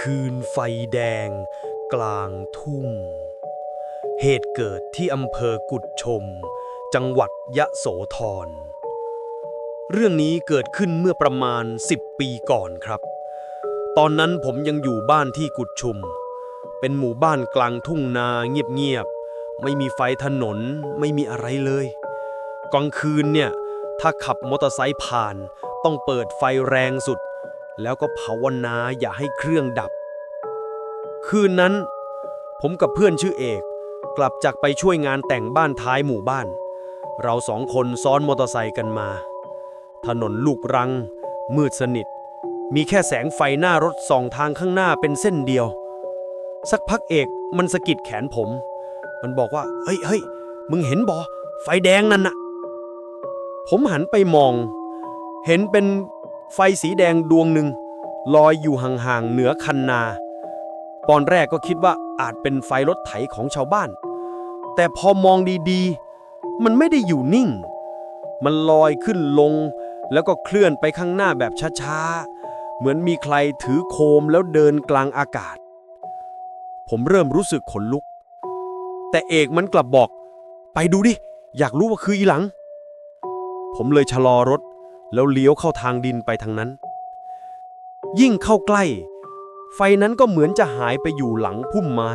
คืนไฟแดง กลางทุ่ง เหตุเกิดที่อำเภอกุดชม จังหวัดยะโสธร เรื่องนี้เกิดขึ้นเมื่อประมาณ 10 ปีก่อนครับ ตอนนั้นผมยังอยู่บ้านที่กุดชุม เป็นหมู่บ้านกลางทุ่งนาเงียบๆ ไม่มีไฟถนน ไม่มีอะไรเลย กลางคืนเนี่ย ถ้าขับมอเตอร์ไซค์ผ่าน ต้องเปิดไฟแรงสุด แล้วก็ภาวนาอย่าให้เครื่องดับ คืนนั้น ผมกับเพื่อนชื่อเอก กลับจากไปช่วยงานแต่งบ้านท้ายหมู่บ้าน เราสองคนซ้อนมอเตอร์ไซค์กันมา ถนนลูกรัง มืดสนิท มีแค่แสงไฟหน้ารถสองทางข้างหน้าเป็นเส้นเดียว สักพักเอกมันสะกิดแขนผม มันบอกว่า เฮ้ยเฮ้ยมึงเห็นบอไฟแดงนั่นน่ะ ผมหันไปมอง เห็นเป็น ไฟสีแดงดวงหนึ่งลอยอยู่ห่างๆเหนือคันนา ตอนแรกก็คิดว่าอาจเป็นไฟรถไถของชาวบ้าน แต่พอมองดีๆ มันไม่ได้อยู่นิ่ง มันลอยขึ้นลง แล้วก็เคลื่อนไปข้างหน้าแบบช้าๆ เหมือนมีใครถือโคมแล้วเดินกลางอากาศ ผมเริ่มรู้สึกขนลุก แต่เอกมันกลับบอก ไปดูดิ อยากรู้ว่าคืออีหลัง ผมเลยชะลอรถ แล้วเลี้ยวเข้าทางดินไปทางนั้น ยิ่งเข้าใกล้ ไฟนั้นก็เหมือนจะหายไปอยู่หลังพุ่มไม้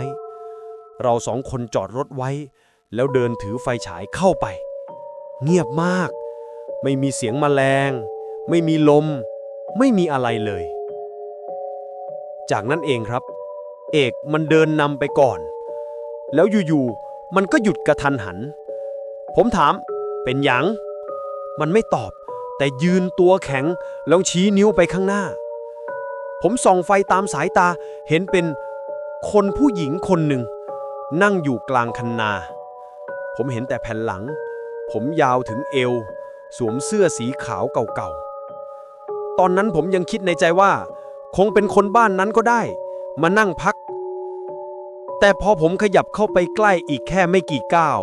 เราสองคนจอดรถไว้ แล้วเดินถือไฟฉายเข้าไป เงียบมาก ไม่มีเสียงแมลง ไม่มีลม ไม่มีอะไรเลย จากนั้นเองครับ เอกมันเดินนำไปก่อน แล้วอยู่ๆมันก็หยุดกระทันหัน ผมถามเป็นหยัง มันไม่ตอบ แต่ยืนตัวแข็งแล้วชี้นิ้วไปข้างหน้า ผมส่องไฟตามสายตาเห็นเป็นคนผู้หญิงคนหนึ่ง นั่งอยู่กลางคันนา ผมเห็นแต่แผ่นหลัง ผมยาวถึงเอว สวมเสื้อสีขาวเก่าๆ ตอนนั้นผมยังคิดในใจว่า คงเป็นคนบ้านนั้นก็ได้ มานั่งพัก แต่พอผมขยับเข้าไปใกล้อีกแค่ไม่กี่ก้าว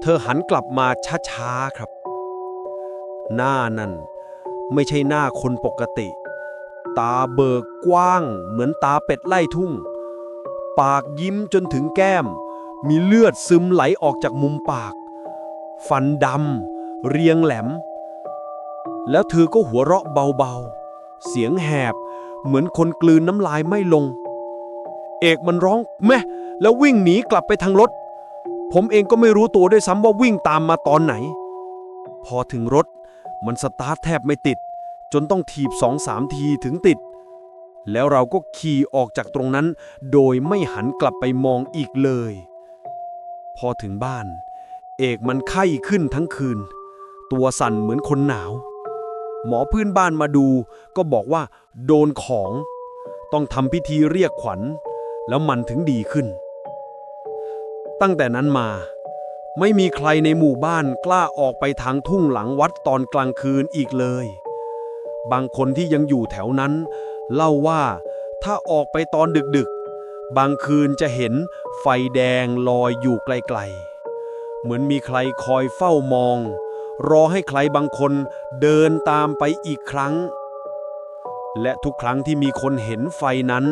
เธอหันกลับมาช้าๆครับ หน้านั้นไม่ใช่หน้าคนปกติ ตาเบิกกว้าง เหมือนตาเป็ดไล่ทุ่ง ปากยิ้มจนถึงแก้ม มีเลือดซึมไหลออกจากมุมปาก ฟันดำเรียงแหลม แล้วเธอก็หัวเราะเบาๆ เสียงแหบ เหมือนคนกลืนน้ำลายไม่ลง เอกมันร้องแม่แล้ววิ่งหนีกลับไปทางรถ ผมเองก็ไม่รู้ตัวด้วยซ้ำว่าวิ่งตามมาตอนไหน พอถึงรถ มันสตาร์ทแทบไม่ติด จนต้องถีบสองสามทีถึงติด แล้วเราก็ขี่ออกจากตรงนั้น โดยไม่หันกลับไปมองอีกเลย พอถึงบ้าน เอกมันไข้ขึ้นทั้งคืน ตัวสั่นเหมือนคนหนาว หมอพื้นบ้านมาดูก็บอกว่า โดนของ ต้องทำพิธีเรียกขวัญ แล้วมันถึงดีขึ้น ตั้งแต่นั้นมา ไม่มีใครในหมู่บ้านกล้าออกไปทางทุ่งหลังวัดตอนกลางคืนอีกเลย บางคนที่ยังอยู่แถวนั้น เล่าว่าถ้าออกไปตอนดึกๆ บางคืนจะเห็นไฟแดงลอยอยู่ไกลๆ เหมือนมีใครคอยเฝ้ามอง รอให้ใครบางคนเดินตามไปอีกครั้ง และทุกครั้งที่มีคนเห็นไฟนั้น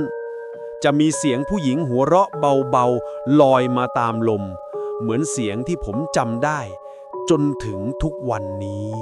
จะมีเสียงผู้หญิงหัวเราะเบาๆลอยมาตามลม เหมือนเสียงที่ผมจำได้ จนถึงทุกวันนี้